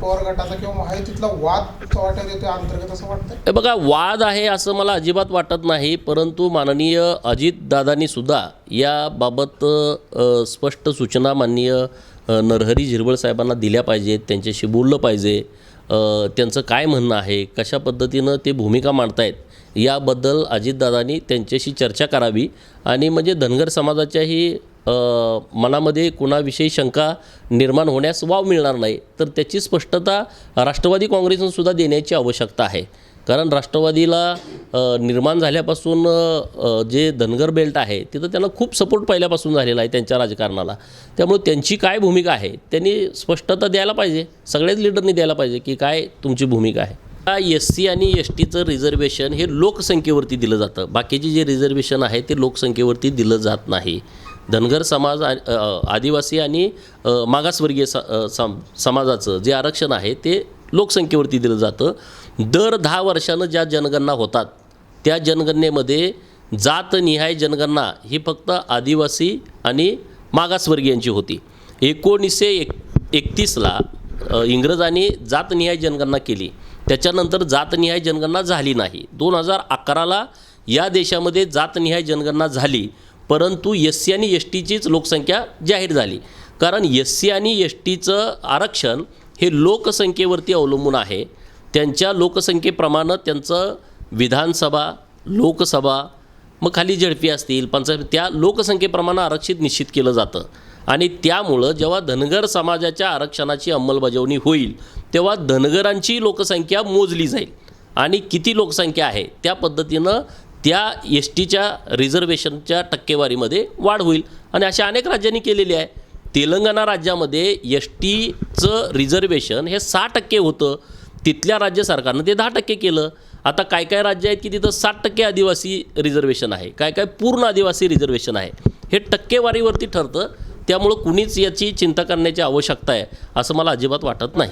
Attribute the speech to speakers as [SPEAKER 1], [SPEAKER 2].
[SPEAKER 1] पवार गटाचा किंवा महायुतीतला वाद येतो अंतर्गत असं
[SPEAKER 2] हे बघा वाद आहे असं मला अजिबात वाटत नाही परंतु माननीय अजितदादांनी सुद्धा याबाबत स्पष्ट सूचना माननीय नरहरी झिरवळ साहेबांना दिल्या पाहिजेत त्यांच्याशी बोललं पाहिजे. त्यांचं काय म्हणणं आहे कशा पद्धतीनं ते भूमिका मांडतायत याबद्दल अजितदादांनी त्यांच्याशी चर्चा करावी. आणि म्हणजे धनगर समाजाच्याही मनामध्ये कुणाविषयी शंका निर्माण होण्यास वाव मिळणार नाही तर त्याची स्पष्टता राष्ट्रवादी काँग्रेसनंसुद्धा देण्याची आवश्यकता आहे. कारण राष्ट्रवादीला निर्माण झाल्यापासून जे धनगर बेल्ट आहे तिथं त्यांना खूप सपोर्ट पहिल्यापासून झालेला आहे त्यांच्या राजकारणाला. त्यामुळे त्यांची काय भूमिका आहे त्यांनी स्पष्टता द्यायला पाहिजे सगळ्याच लिडरनी द्यायला पाहिजे की काय तुमची भूमिका आहे. एस सी आणि एस टीचं रिझर्वेशन हे लोकसंख्येवरती दिलं जातं बाकीचे जे रिझर्वेशन आहे ते लोकसंख्येवरती दिलं जात नाही. धनगर समाज आदिवासी आणि मागासवर्गीय स सम समाजाचं जे आरक्षण आहे ते लोकसंख्येवरती दिलं जातं. दर दहा वर्षानं ज्या जनगणना होतात त्या जनगणनेमध्ये जातनिहाय जनगणना ही फक्त आदिवासी आणि मागासवर्गीयांची होती. एकोणीसशे एक एकतीसला इंग्रजांनी जातनिहाय जनगणना केली. त्याच्यानंतर जातनिहाय जनगणना झाली नाही. दोन हजार अकराला या देशामध्ये जातनिहाय जनगणना झाली. परंतु एस सी आणि एस टीचीच लोकसंख्या जाहीर झाली. कारण एस सी आणि एस टीचं आरक्षण हे लोकसंख्येवरती अवलंबून आहे. त्यांच्या लोकसंख्येप्रमाणे त्यांचं विधानसभा लोकसभा मग खाली झडपी असतील पंचायत त्या लोकसंख्येप्रमाणे आरक्षित निश्चित केलं जातं. आणि त्यामुळं जेव्हा धनगर समाजाच्या आरक्षणाची अंमलबजावणी होईल तेव्हा धनगरांची लोकसंख्या मोजली जाईल. आणि किती लोकसंख्या आहे त्या पद्धतीनं त्या एस टीच्या रिझर्वेशनच्या टक्केवारीमध्ये वाढ होईल. आणि अशा अनेक राज्यांनी केलेली आहे. तेलंगणा राज्यामध्ये एस टीचं रिझर्वेशन हे सहा टक्के होतं. तिथल्या राज्य सरकारनं ते दहा टक्के केलं. आता काय काय राज्य आहेत की तिथं साठ टक्के आदिवासी रिझर्वेशन आहे. काय काय पूर्ण आदिवासी रिझर्वेशन आहे. हे टक्केवारीवरती ठरतं. त्यामुळं कुणीच याची चिंता करण्याची आवश्यकता आहे असं मला अजिबात वाटत नाही.